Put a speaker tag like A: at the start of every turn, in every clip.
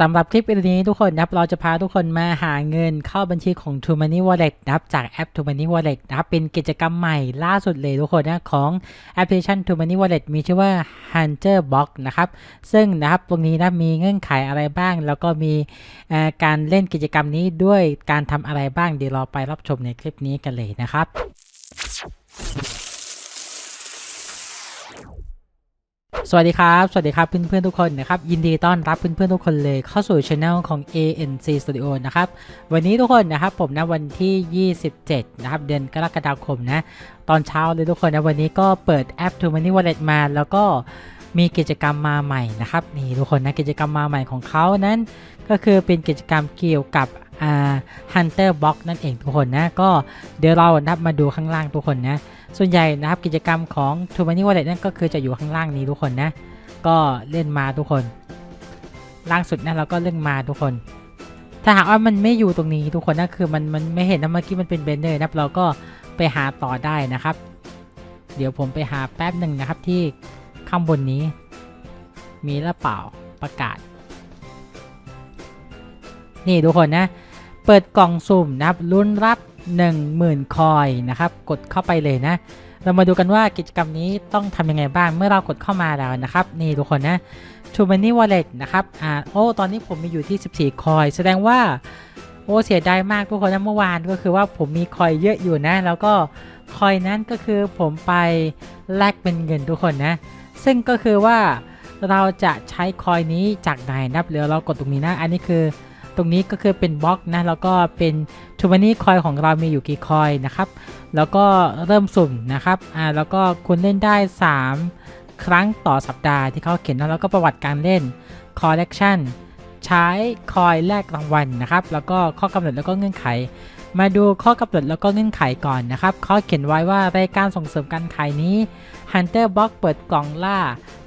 A: สำหรับคลิปวิดีโอนี้ทุกคนนะครับเราจะพาทุกคนมาหาเงินเข้าบัญชีของ True Money Wallet นะครับจากแอป True Money Wallet นะครับเป็นกิจกรรมใหม่ล่าสุดเลยทุกคนนะของแอปพลิเคชัน True Money Wallet มีชื่อว่า Hunter Box นะครับซึ่งนะครับตรงนี้นะมีเงื่อนไขอะไรบ้าง แล้วก็มีการเล่นกิจกรรมนี้ด้วยการทำอะไรบ้างเดี๋ยวเราไปรับชมในคลิปนี้กันเลยนะครับ สวัสดีครับ สวัสดีครับเพื่อนๆทุกคนนะครับ ยินดีต้อนรับเพื่อนๆทุกคนเลยเข้าสู่ช anel ของ ANC Studio นะครับ วันนี้ทุกคนนะครับผมนะวันที่ 27 นะครับ เดือนกรกฎาคมนะ ตอนเช้าเลยทุกคนนะ วันนี้ก็เปิดแอป True Money Wallet มา แล้วก็มีกิจกรรมมาใหม่นะครับ นี่ทุกคนนะกิจกรรมมาใหม่ของเขานั้นก็คือเป็นกิจกรรมเกี่ยวกับอ่า Hunter Box นั่นเองทุกคนนะก็เดี๋ยวเรานับมาดูข้างล่างทุกคนนะ ส่วนใหญ่นะครับกิจกรรมของ True Money Wallet นั่นก็คือจะอยู่ข้างล่างนี้ทุกคนนะ ก็เล่นมาทุกคน ล่างสุดนะเราก็เล่นมาทุกคน ถ้าหากว่ามันไม่อยู่ตรงนี้ทุกคนนะคือมันมันไม่เห็นนะเมื่อกี้มันเป็นเบนเนอร์นะเราก็ไปหาต่อได้นะครับ เดี๋ยวผมไปหาแป๊บหนึ่งนะครับที่ข้างบนนี้ มีหรือเปล่าประกาศ นี่ทุกคนนะ เปิดกล่องสุ่มนะครับลุ้นรับ 10,000 คอยนะครับ กดเข้าไปเลยนะ เรามาดูกันว่ากิจกรรมนี้ต้องทำยังไงบ้าง เมื่อเรากดเข้ามาแล้วนะครับ นี่ทุกคนนะ True Money Wallet นะครับ อ่า โอ้ ตอนนี้ผมมีอยู่ที่ 14 คอย แสดงว่า โอ้ เสียดายมากทุกคนนะเมื่อวานก็คือว่าผมมีคอยเยอะอยู่นะ แล้วก็คอยนั้นก็คือผมไปแลกเป็นเงินทุกคนนะ ซึ่งก็คือว่าเราจะใช้คอยนี้จากไหนนะครับเดี๋ยวเรากดตรงนี้นะ อันนี้คือ ตรงนี้ก็คือเป็นบล็อกนะแล้วก็เป็น True Money คอยของเรามีอยู่กี่คอยนะครับแล้วก็เริ่มสุ่มนะครับอ่าแล้วก็คุณเล่นได้ 3 ครั้งต่อสัปดาห์ที่เขาเขียนนะแล้วก็ประวัติการเล่น collection ใช้คอยแลกรางวัลนะครับแล้วก็ข้อกำหนดแล้วก็เงื่อนไข มาดูข้อกำหนดแล้วก็เงื่อนไขก่อนนะครับเขาเขียนไว้ว่ารายการส่งเสริมการขายนี้ Hunter Box เปิดกล่องล่า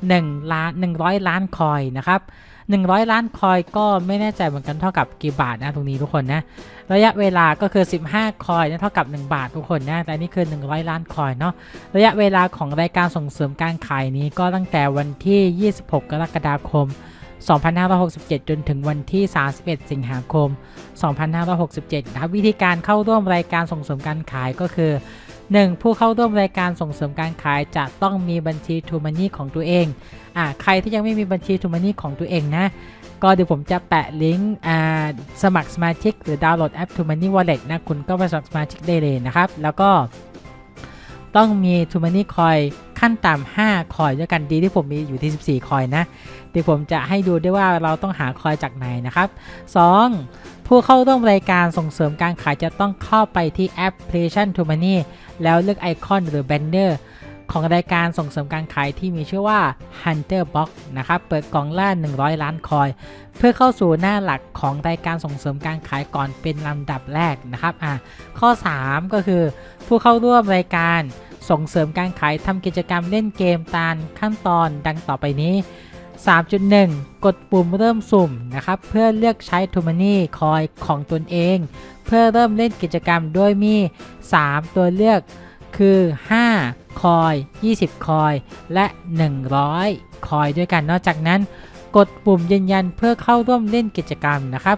A: 1 ล้าน 100 ล้านคอยนะครับ 100 ล้านคอยก็ไม่แน่ใจเหมือนกันเท่ากับกี่บาทนะตรงนี้ทุกคนนะระยะเวลาก็คือ 15 คอยนะเท่ากับ 1 บาททุกคนนะแต่นี่คือ 100 ล้านคอยเนาะระยะเวลาของรายการส่งเสริมการขายนี้ก็ตั้งแต่วันที่ 26 กรกฎาคม 2567 จนถึงวันที่ 31 สิงหาคม 2567นะครับวิธีการเข้าร่วมรายการส่งเสริมการขายก็คือ 1. ผู้เข้าร่วมรายการส่งเสริมการขายจะต้องมีบัญชี True Money ของตัวเอง อ่าใครที่ยังไม่มีบัญชี True Money ของตัวเองนะ ก็เดี๋ยวผมจะแปะลิงก์อ่าสมัครสมาชิกหรือดาวน์โหลดแอป True Money Wallet นะ คุณก็ไปสมัครสมาชิกได้เลยนะครับ แล้วก็ต้องมี True Money Coin ขั้นต่ำ5คอยด้วยกันดีที่ผมมีอยู่ที่ 14 คอยนะเดี๋ยวผมจะให้ดูด้วยว่าเราต้องหาคอยจากไหนนะครับ 2. ผู้เข้าร่วมรายการส่งเสริมการขายจะต้องเข้าไปที่แอปพลิเคชัน True Money แล้วเลือกไอคอนหรือแบนเนอร์ ของรายการส่งเสริมการขายที่มีชื่อว่า Hunter Box นะครับ เปิดกล่องล่า100 ล้านคอย เพื่อเข้าสู่หน้าหลักของรายการส่งเสริมการขายก่อนเป็นลำดับแรกนะครับอะข้อ 3 ก็คือผู้เข้าร่วมรายการส่งเสริมการขายทำกิจกรรมเล่นเกมตามขั้นตอนดังต่อไปนี้ 3.1 กดปุ่มเริ่มสุ่มนะครับ เพื่อเลือกใช้ t o m o n y คอยของตนเอง เพื่อเริ่มเล่นกิจกรรมโดยมี 3 ตัวเลือก คือ 5 คอย 20 คอย และ 100 คอยด้วยกัน นอกจากนั้น กดปุ่มยืนยันเพื่อเข้าร่วมเล่นกิจกรรมนะครับ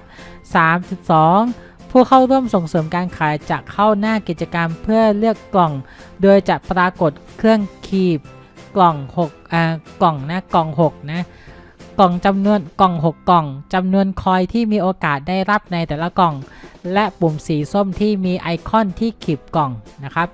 A: 3.2 ผู้เข้าร่วมส่งเสริมการขายจะเข้าหน้ากิจกรรมเพื่อเลือกกล่อง โดยจะปรากฏเครื่องคีบกล่อง6อ่ากล่องนะกล่อง 6 นะ กล่องจำนวนกล่อง 6 กล่องจำนวนคอยที่มีโอกาสได้รับในแต่ละกล่อง และปุ่มสีส้มที่มีไอคอนที่ขีบกล่องนะครับ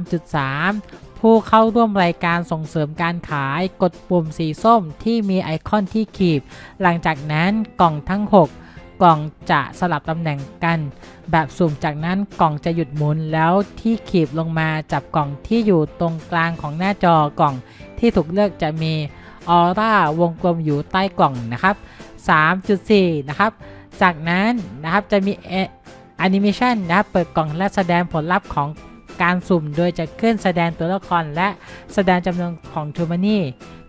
A: 3.3 ผู้เข้าร่วมรายการส่งเสริมการขายกดปุ่มสีส้มที่มีไอคอนที่ขีบ หลังจากนั้นกล่องทั้ง 6 กล่องจะสลับตำแหน่งกัน แบบสุ่มจากนั้นกล่องจะหยุดหมุนแล้วที่ขีบลงมาจับกล่องที่อยู่ตรงกลางของหน้าจอกล่องที่ถูกเลือกจะมี ออร่าวงกลมอยู่ใต้กล่องนะครับ 3.4 นะครับ จากนั้นนะครับจะมีแอนิเมชันนะครับเปิดกล่องและแสดงผลลัพธ์ของการสุ่ม โดยจะขึ้นแสดงตัวละครและแสดงจำนวนของทูมานี่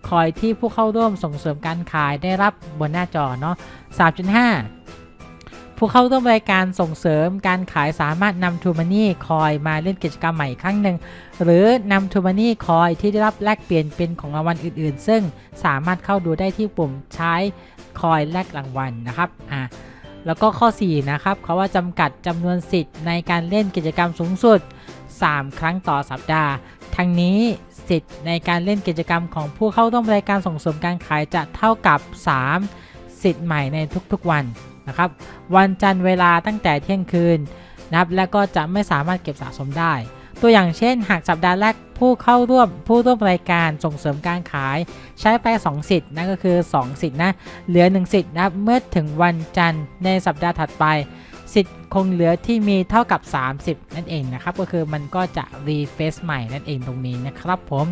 A: คอยที่ผู้เข้าร่วมส่งเสริมการขายได้รับบนหน้าจอเนาะ 3.5 ผู้เข้าร่วมรายการส่งเสริมการขายสามารถนำทูมานี่คอยมาเล่นกิจกรรมใหม่ครั้งหนึ่ง หรือนำทูมานี่คอยที่ได้รับแลกเปลี่ยนเป็นของรางวัลอื่น ๆ ซึ่งสามารถเข้าดูได้ที่ปุ่มใช้คอยแลกรางวัลนะครับอ่าแล้วก็ข้อ 4 นะครับเขาว่าจำกัดจำนวนสิทธิ์ในการเล่นกิจกรรมสูงสุด 3 ครั้งต่อสัปดาห์ ทั้งนี้สิทธิ์ในการเล่นกิจกรรมของผู้เข้าร่วมรายการส่งเสริมการขายจะเท่ากับ 3 สิทธิ์ใหม่ในทุกๆวัน นะครับ วันจันทร์เวลาตั้งแต่เที่ยงคืนนะครับ และก็จะไม่สามารถเก็บสะสมได้ ตัวอย่างเช่น หากสัปดาห์แรกผู้เข้าร่วมผู้ร่วมรายการส่งเสริมการขายใช้ไป 2 สิทธิ์นั่นก็คือ 2 สิทธิ์นะ เหลือ 1 สิทธิ์นะครับ เมื่อถึงวันจันทร์ในสัปดาห์ถัดไป สิทธิ์คงเหลือที่มีเท่ากับ 30 นั่นเองนะครับ ก็คือมันก็จะรีเฟซใหม่นั่นเองตรงนี้นะครับผม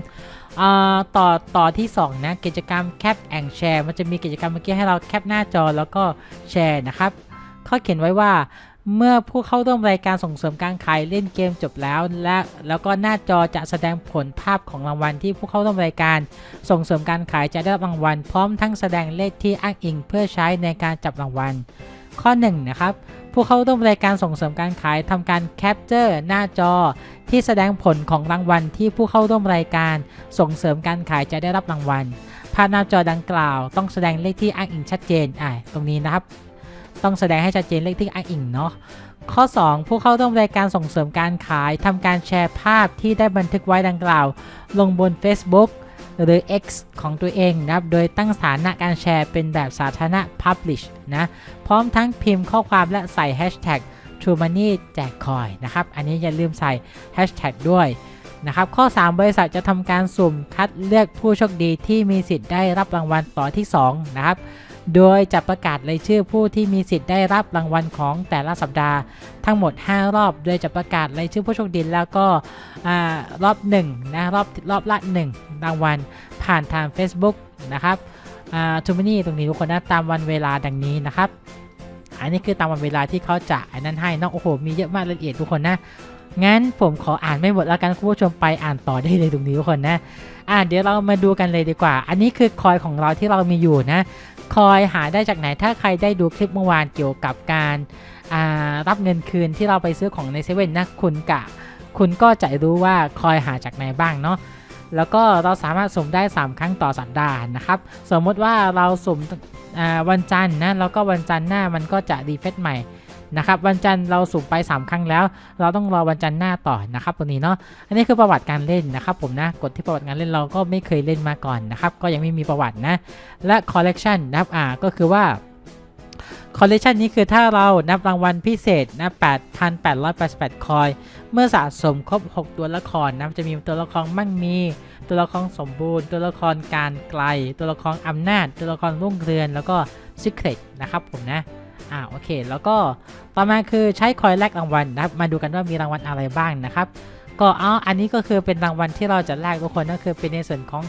A: อ่าต่อต่อที่ 2 นะ กิจกรรมแคปแองแชร์มันจะมีกิจกรรมเมื่อกี้ให้เราแคปหน้าจอแล้วก็แชร์นะครับเขาเขียนไว้ว่าเมื่อผู้เข้าร่วมรายการส่งเสริมการขายเล่นเกมจบแล้ว และแล้วก็หน้าจอจะแสดงผลภาพของรางวัลที่ผู้เข้าร่วมรายการ ส่งเสริมการขายจะได้รับรางวัล พร้อมทั้งแสดงเลขที่อ้างอิงเพื่อใช้ในการจับรางวัล ข้อ1นะครับผู้เข้าร่วมรายการส่งเสริมการขายทำการแคปเจอร์หน้าจอ ที่แสดงผลของรางวัลที่ผู้เข้าร่วมรายการส่งเสริมการขายจะได้รับรางวัลภาพหน้าจอดังกล่าว ต้องแสดงเลขที่อ้างอิงชัดเจนอ่าตรงนี้นะครับ ต้องแสดงให้ชัดเจนเลขที่อ้างอิงเนาะข้อ 2 ผู้เข้าร่วมรายการส่งเสริมการขายทำการแชร์ภาพที่ได้บันทึกไว้ดังกล่าว ลงบน Facebook หรือ X ของตัวเองนะครับ โดยตั้งสถานะการแชร์เป็นแบบสาธารณะ Publish นะ พร้อมทั้งพิมพ์ข้อความและใส่ Hashtag True Money แจกคอยนะครับ อันนี้อย่าลืมใส่ Hashtag ด้วยนะครับ ข้อ 3 บริษัทจะทำการสุ่มคัดเลือกผู้โชคดีที่มีสิทธิ์ได้รับรางวัลต่อที่ 2 นะครับ โดยจะประกาศรายชื่อผู้ที่มีสิทธิ์ได้รับรางวัลของแต่ละสัปดาห์ ทั้งหมด 5 รอบ โดยจะประกาศรายชื่อผู้โชคดีแล้วก็อรอบ1นะรอบรอบละ 1 รางวัล ผ่านทาง Facebook นะครับทูมินี่ตรงนี้ทุกคนนะตามวันเวลาดังนี้นะครับ อันนี้คือตามวันเวลาที่เขาจะอันนั้นให้นอะโอ้โหมีเยอะมากละเอียดทุกคนนะงั้นผมขออ่านไม่หมดแล้วกันคุณผู้ชมไปอ่านต่อได้เลยตรงนี้ทุกคนนะอ่าเดี๋ยวเรามาดูกันเลยดีกว่า อันนี้คือคอยของเราที่เรามีอยู่นะ คอยหาได้จากไหนถ้าใครได้ดูคลิปเมื่อวานเกี่ยวกับการารับเงินคืนที่เราไปซื้อของในเซเว่นนะคุณกะ คุณก็จะรู้ว่าคอยหาจากไหนบ้างเนาะแล้วก็เราสามารถสุ่มได้ 3 ครั้งต่อสัปดาห์นะครับ สมมติว่าเราสุ่มอ่าวันจันทร์นะแล้วก็วันจันทร์หน้ามันก็จะรีเฟซใหม่ นะครับวันจันทร์เราสุ่มไป 3 ครั้งแล้ว เราต้องรอวันจันทร์หน้าต่อนะครับตัวนี้เนาะอันนี้คือประวัติการเล่นนะครับผมนะกดที่ประวัติการเล่นเราก็ไม่เคยเล่นมาก่อนนะครับก็ยังไม่มีประวัตินะและคอลเลกชันนะครับอ่าก็คือว่าคอลเลกชันนี้คือถ้าเรานับรางวัลพิเศษนะ8,888 คอย เมื่อสะสมครบ 6 ตัวละครนะจะมีตัวละครมั่งมี ตัวละครสมบูรณ์ ตัวละครการไกล ตัวละครอำนาจ ตัวละครรุ่งเรืองแล้วก็ซิกเ e ตนะครับผมนะ อ่าโอเค แล้วก็ต่อมาคือใช้คอยแลกรางวัลนะครับ มาดูกันว่ามีรางวัลอะไรบ้างนะครับ ก็เอาอันนี้ก็คือเป็นรางวัลที่เราจะแลกทุกคนก็คือเป็นในส่วนของ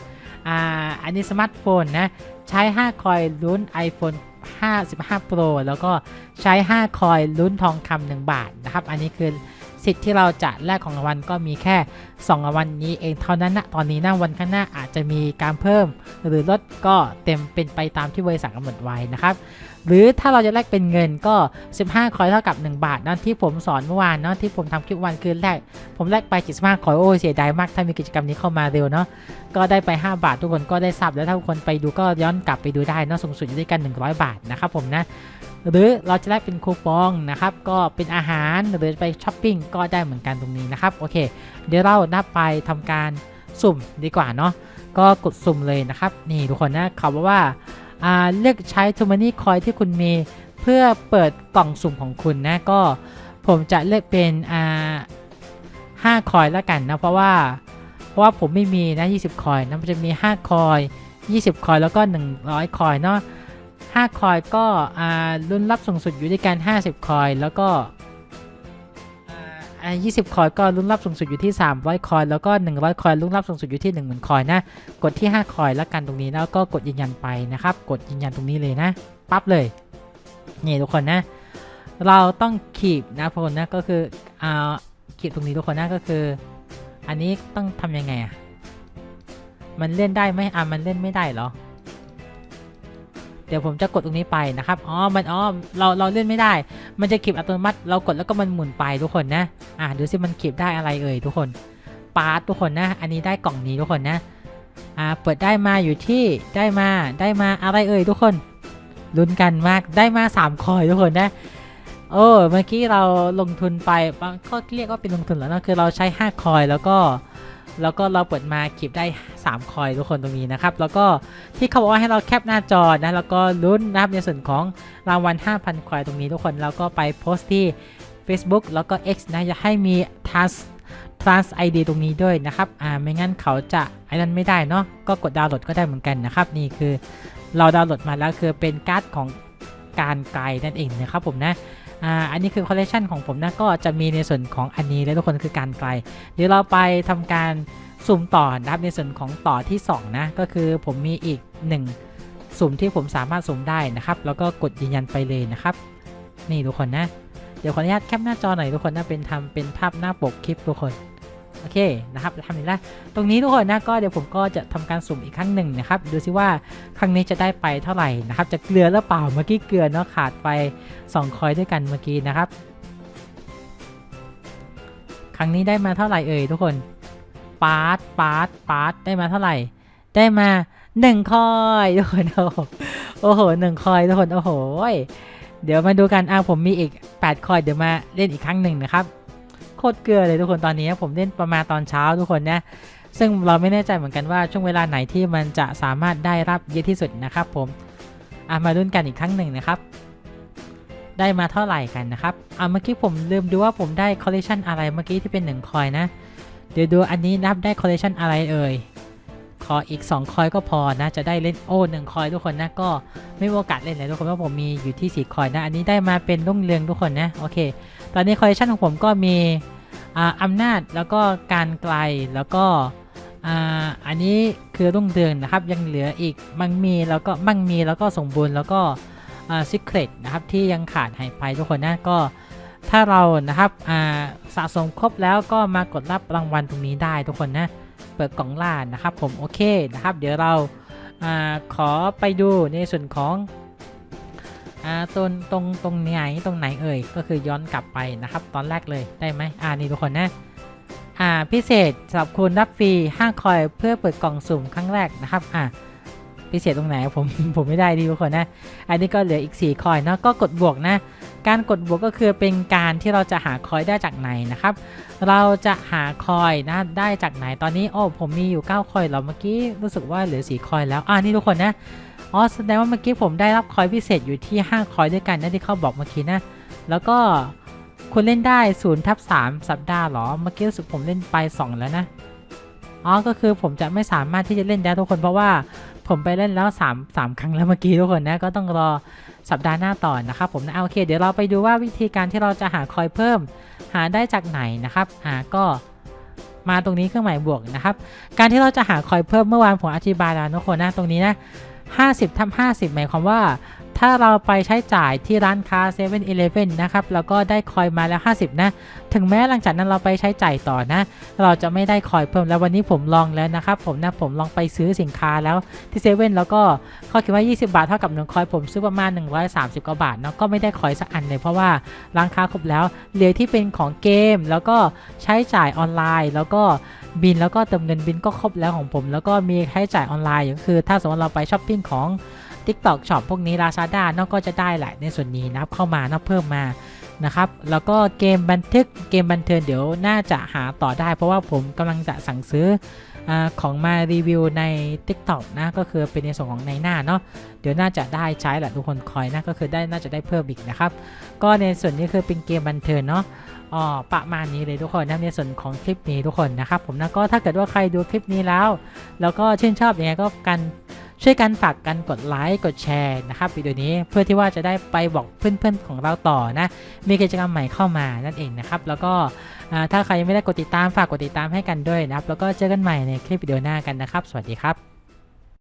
A: อ่าอันนี้สมาร์ทโฟนนะ ใช้ 5 คอยลุ้น iPhone 55 Pro แล้วก็ใช้ 5 คอยลุ้นทองคำ1บาทนะครับ อันนี้คือสิทธิ์ที่เราจะแลกของรางวัลก็มีแค่ 2 รางวัลนี้เองเท่านั้นนะตอนนี้นะวันข้างหน้าอาจจะมีการเพิ่ม หรือลดก็เต็มเป็นไปตามที่บริษัทกำหนดไว้นะครับ หรือถ้าเราจะแลกเป็นเงินก็ 15 คอยเท่ากับ 1 บาทนะที่ผมสอนเมื่อวานเนาะที่ผมทำคลิปวันคือแรก ผมแลกไป75คอยโอ้ยเสียดายมากถ้ามีกิจกรรมนี้เข้ามาเร็วเนาะก็ได้ไป 5 บาททุกคนก็ได้ทราบแล้วถ้าทุกคนไปดูก็ย้อนกลับไปดูได้เนาะสูงสุดอยู่ด้วยกัน 100 บาทนะครับผมนะหรือเราจะแลกเป็นคูปองนะครับ ก็เป็นอาหารหรือไปช้อปปิ้งก็ได้เหมือนกันตรงนี้นะครับโอเค เดี๋ยวเรานับไปทำการสุ่มดีกว่าเนาะก็กดสุ่มเลยนะครับ นี่ทุกคนนะเขาบอกว่าอ่า เลือกใช้ทูมานี่คอยที่คุณมีเพื่อเปิดกล่องสุ่มของคุณนะก็ผมจะเลือกเป็นอ่าห้าคอยแล้วกันนะเพราะว่าเพราะว่าผมไม่มีนะ20 คอยนะมันจะมี 5 คอย 20 คอยแล้วก็ 100 คอยเนาะ5คอยก็อ่ารุ่นรับสูงสุดอยู่ด้วยกัน 50 คอยแล้วก็ 20 คอยก็รุ่นรับสูงสุดอยู่ที่ 300 คอย แล้วก็ 100 คอยรุ่นรับสูงสุดอยู่ที่ 10,000 คอยนะ กดที่ 5 คอยแล้วกันตรงนี้แล้วก็กดยืนยันไปนะครับ กดยืนยันตรงนี้เลยนะ ปั๊บเลย นี่ทุกคนนะ เราต้องขีบนะทุกคนนะ ก็คือเอาขีบตรงนี้ทุกคนนะ ก็คือ อันนี้ต้องทำยังไงอะ มันเล่นได้ไหมอะ มันเล่นไม่ได้เหรอ ดี๋ยวดี๋ยวผมจะกดตรงนี้ไปนะครับอ๋อมันอ๋อเราเราเลื่อนไม่ได้ มันจะคลิปอัตโนมัติ เรากดแล้วก็มันหมุนไปทุกคนนะอ่าดูสิมันคลิปได้อะไรเอ่ยทุกคนปาร์ตทุกคนนะอันนี้ได้กล่องนี้ทุกคนนะอ่าเปิดได้มาอยู่ที่ได้มาได้มาอะไรเอ่ยทุกคนลุ้นกันมากได้มา3คอยทุกคนนะโอ้เมื่อกี้เราลงทุนไปก็เรียกว่าเป็นลงทุนแล้วนะคือเราใช้5คอยแล้วก็ แล้วก็เราเปิดมาคลิปได้ 3 คอยทุกคนตรงนี้นะครับ แล้วก็ที่เขาบอกว่าให้เราแคปหน้าจอนะแล้วก็ลุ้นนะครับในส่วนของรางวัล 5,000 คอยตรงนี้ทุกคนแล้วก็ไปโพสต์ที่ Facebook แล้วก็ X นะจะให้มี trans trans ID ตรงนี้ด้วยนะครับ อ่า ไม่งั้นเขาจะไอ้นั้นไม่ได้เนาะ ก็กดดาวน์โหลดก็ได้เหมือนกันนะครับ นี่คือเราดาวน์โหลดมาแล้วคือเป็นการ์ดของการไกลนั่นเองนะครับผมนะ อ่าอันนี้คือคอลเลคชันของผมนะก็จะมีในส่วนของอันนี้และทุกคนคือการไกลเดี๋ยวเราไปทำการสุ่มต่อนะครับในส่วนของต่อที่ 2 นะ ก็คือผมมีอีก 1 สุ่มที่ผมสามารถสุ่มได้นะครับ แล้วก็กดยืนยันไปเลยนะครับ นี่ทุกคนนะ เดี๋ยวขออนุญาตแคปหน้าจอหน่อยทุกคนนะเป็นทำเป็นภาพหน้าปกคลิปทุกคน โอเคนะครับทำนี้ละตรงนี้ทุกคนนะก็เดี๋ยวผมก็จะทำการสุ่มอีกครั้งหนึ่งนะครับดูซิว่าครั้งนี้จะได้ไปเท่าไหร่นะครับจะเกลือหรือเปล่าเมื่อกี้เกลือเนาะขาดไป 2 คอยด้วยกันเมื่อกี้นะครับ ครั้งนี้ได้มาเท่าไหร่เอ่ยทุกคนปาร์ตปาร์ตปาร์ตได้มาเท่าไหร่ ได้มา1คอยทุกคนโอ้โหโอ้โหหนึ่งคอยทุกคนโอ้โหเดี๋ยวมาดูกันอะผมมีอีก 8 คอยเดี๋ยวมาเล่นอีกครั้งหนึ่งนะครับ ตรเกลือเลยทุกคนตอนนี้ผมเล่นประมาณตอนเช้าทุกคนนะซึ่งเราไม่แน่ใจเหมือนกันว่าช่วงเวลาไหนที่มันจะสามารถได้รับเยอะที่สุดนะครับผมอามาลุ้นกันอีกครั้งหนึ่งนะครับ ได้มาเท่าไหร่กันนะครับเอาเมื่อกี้ผมลืมดูว่าผมได้คอลเลคชันอะไรเมื่อกี้ที่เป็น1คอยนะ เดี๋ยวดูอันนี้นับได้คอลเลคชันอะไรเอ่ย ขออีก 2 คอยก็พอนะ จะได้เล่นโอ้หนึ่งคอยทุกคนนะ ก็ไม่มีโอกาสเล่นเลยทุกคนเพราะผมมีอยู่ที่ 4 คอยนะ อันนี้ได้มาเป็นรุ่งเรืองทุกคนนะ โอเค ตอนนี้คอลเลคชันของผมก็มีอ่าอำนาจแล้วก็การไกลแล้วก็อ,อันนี้คือรุ่งเรืองนะครับ ยังเหลืออีกมั่งมีแล้วก็มั่งมีแล้วก็สมบูรณ์แล้วก็ซิเครตนะครับที่ยังขาดหายไปทุกคนนะก็ถ้าเรานะครับสะสมครบแล้วก็มากดรับรางวัลตรงนี้ได้ทุกคนนะ เปิดกล่องล่านะครับผมโอเคนะครับ เดี๋ยวเราอาขอไปดูในส่วนของอตรงตรงตรงไหนตรงไหนเอ่ยก็คือย้อนกลับไปนะครับ ตอนแรกเลยได้ไหมอ่านี่ทุกคนนะอ่าพิเศษสำหรับคุณรับฟรี5คอยเพื่อเปิดกล่องสุ่มครั้งแรกนะครับอ่าพิเศษตรงไหนผมผมไม่ได้ดีทุกคนนะ อันนี้ก็เหลืออีก 4 คอยเนาะก็กดบวกนะ การกดบวกก็คือเป็นการที่เราจะหาคอยได้จากไหนนะครับ เราจะหาคอยนะได้จากไหนตอนนี้โอ้ผมมีอยู่ 9 คอยแล้วเมื่อกี้รู้สึกว่าเหลือ4คอยแล้วอ่านี่ทุกคนนะอ๋อแสดงว่าเมื่อกี้ผมได้รับคอยพิเศษอยู่ที่ 5 คอยด้วยกันนะที่เขาบอกเมื่อกี้นะ แล้วก็คุณเล่นได้0ทับ3สัปดาห์หรอ เมื่อกี้รู้สึกผมเล่นไป 2 แล้วนะ อ๋อ ก็คือผมจะไม่สามารถที่จะเล่นได้ทุกคนเพราะว่า ผมไปเล่นแล้ว3 3ครั้งแล้วเมื่อกี้ทุกคนนะ ก็ต้องรอสัปดาห์หน้าต่อนะครับผมนะโอเค เดี๋ยวเราไปดูว่าวิธีการที่เราจะหาคอยเพิ่ม หาได้จากไหนนะครับอ่าก็มาตรงนี้เครื่องหมายบวกนะครับ การที่เราจะหาคอยเพิ่มเมื่อวานผมอธิบายแล้วทุกคนนะตรงนี้นะ50ทับ50 หมายความว่า ถ้าเราไปใช้จ่ายที่ร้านค้า7 e เ e ่ e อนะครับแล้วก็ได้คอยมาแล้ว 50 นะ ถึงแม้หลังจากนั้นเราไปใช้จ่ายต่อนะ เราจะไม่ได้คอยเพิ่มแล้ววันนี้ผมลองแล้วนะครับผมนะผมลองไปซื้อสินค้าแล้วที่เซเว่นแล้วก็เขาคิดว่า 20 บาทเท่ากับ1คอยผมซื้อประมาณ 130 กว่าบาทเนาะก็ไม่ได้คอยสักอันเลยเพราะว่าร้านค้าครบแล้วเหลือที่เป็นของเกม แล้วก็ใช้จ่ายออนไลน์ แล้วก็บินแล้วก็เติมเงินบินก็ครบแล้วของผม แล้วก็มีใช้จ่ายออนไลน์ก็คือ ถ้าสมมติเราไปช้อปปิ้งของ TikTok Shop พวกนี้ Lazada เนาะก็จะได้แหละในส่วนนี้นะครับเข้ามานอกเพิ่มมานะครับแล้วก็เกมบันทึกเกมบันเทิงเดี๋ยวน่าจะหาต่อได้ เพราะว่าผมกำลังจะสั่งซื้อ อของมารีวิวใน TikTok นะก็คือเป็นในส่วนของในหน้าเนาะเดี๋ยวน่าจะได้ใช้แหละทุกคนคอยนะก็คือได้น่าจะได้เพิ่มอีกนะครับ ก็ในส่วนนี้คือเป็นเกมบันเทิงเนาะอ๋อประมาณนี้เลยทุกคนนะในส่วนของคลิปนี้ทุกคนนะครับผมนะก็ถ้าเกิดว่าใครดูคลิปนี้แล้ว แล้วก็ชื่นชอบยังไงก็กันช่วยกันฝากกันกดไลค์กดแชร์นะครับวิดีโอนี้เพื่อที่ว่าจะได้ไปบอกเพื่อนๆของเราต่อนะ มีกิจกรรมใหม่เข้ามานั่นเองนะครับ แล้วก็ ถ้าใครยังไม่ได้กดติดตามฝากกดติดตามให้กันด้วยนะครับ แล้วก็เจอกันใหม่ในคลิปวิดีโอหน้ากันนะครับ สวัสดีครับ